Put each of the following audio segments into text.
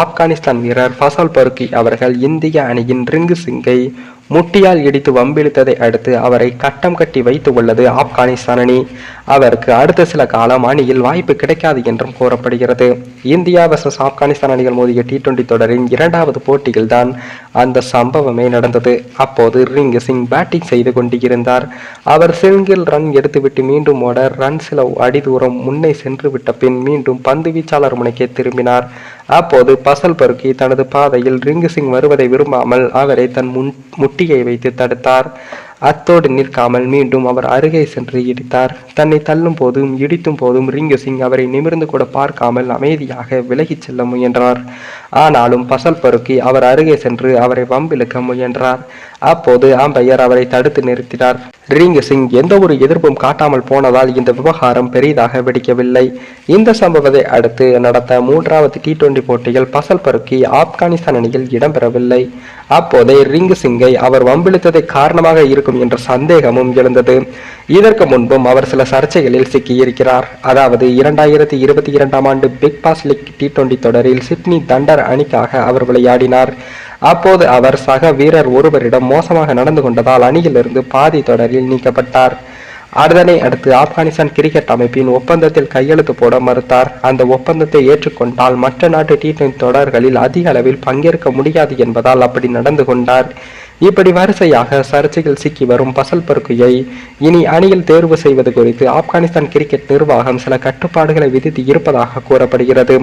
ஆப்கானிஸ்தான் வீரர் ஃபசல் பருக்கி அவர்கள் இந்திய அணியின் ரிங்கு சிங்கை முட்டியால் இடித்து வம்பிழுத்ததை அடுத்து அவரை கட்டம் கட்டி வைத்து உள்ளது ஆப்கானிஸ்தான் அணி. அவருக்கு அடுத்த சில காலம் அணியில் வாய்ப்பு கிடைக்காது என்றும் கூறப்படுகிறது. இந்தியா வர்சஸ் ஆப்கானிஸ்தான் அணிகள் மோதிய டி டுவெண்டி தொடரின் இரண்டாவது போட்டியில்தான் அந்த சம்பவமே நடந்தது. அப்போது ரிங்கு சிங் பேட்டிங் செய்து கொண்டிருந்தார். அவர் சிங்கிள் ரன் எடுத்துவிட்டு மீண்டும் ஓட ரன் சில அடி தூரம் முன்னே சென்று விட்ட பின் மீண்டும் பந்து வீச்சாளர் முனைக்கே திரும்பினார். அப்போது பசல் பருக்கி தனது பாதையில் ரிங்கு சிங் வருவதை விரும்பாமல் அவரை தன் முன் முட்டியை வைத்து தடுத்தார். அத்தோடு நிற்காமல் மீண்டும் அவர் அருகே சென்று இடித்தார். தன்னை தள்ளும் போதும் இடித்தும் போதும் ரிங்கு சிங் அவரை நிமிர்ந்து கூட பார்க்காமல் அமைதியாக விலகிச் செல்ல முயன்றார். ஆனாலும் பசல் பருக்கி அவர் அருகே சென்று அவரை வம்பிழுக்க முயன்றார். அப்போது அம்பையர் அவரை தடுத்து நிறுத்தினார். ரீங்க சிங் எந்த ஒரு எதிர்ப்பும் காட்டாமல் போனதால் இந்த விவகாரம் பெரிதாக வெடிக்கவில்லை. இந்த சம்பவத்தை அடுத்து நடத்த மூன்றாவது டி டுவெண்டி போட்டியில் பசல் பருக்கி ஆப்கானிஸ்தான் அணியில் இடம்பெறவில்லை. அப்போதே ரிங் சிங்கை அவர் வம்பிழுத்ததை காரணமாக இருக்கும் என்ற சந்தேகமும் எழுந்தது. இதற்கு முன்பும் அவர் சில சர்ச்சைகளில் சிக்கியிருக்கிறார். அதாவது இரண்டாயிரத்தி இருபத்தி இரண்டாம் ஆண்டு big bash league T twenty தொடரில் சிட்னி தண்டர் அணிக்காக அவர் விளையாடினார். அப்போது அவர் சக வீரர் ஒருவரிடம் மோசமாக நடந்து கொண்டதால் அணியிலிருந்து பாதி தொடரில் நீக்கப்பட்டார். அதனை அடுத்து ஆப்கானிஸ்தான் கிரிக்கெட் அமைப்பின் ஒப்பந்தத்தில் கையெழுத்து போட மறுத்தார். அந்த ஒப்பந்தத்தை ஏற்றுக்கொண்டால் மற்ற நாட்டு டி டுவெண்டி தொடர்களில் அதிக அளவில் பங்கேற்க முடியாது என்பதால் அப்படி நடந்து கொண்டார். இப்படி வரிசையாக சர்ச்சைகள் சிக்கி வரும் பசல் பருக்கையை இனி அணியில் தேர்வு செய்வது குறித்து ஆப்கானிஸ்தான் கிரிக்கெட் நிர்வாகம் சில கட்டுப்பாடுகளை விதித்து இருப்பதாக கூறப்படுகிறது.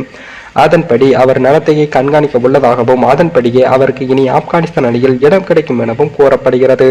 அதன்படி அவர் நடத்தையை கண்காணிக்க உள்ளதாகவும் அதன்படியே அவருக்கு இனி ஆப்கானிஸ்தான் அணியில் இடம் கிடைக்கும் எனவும் கூறப்படுகிறது.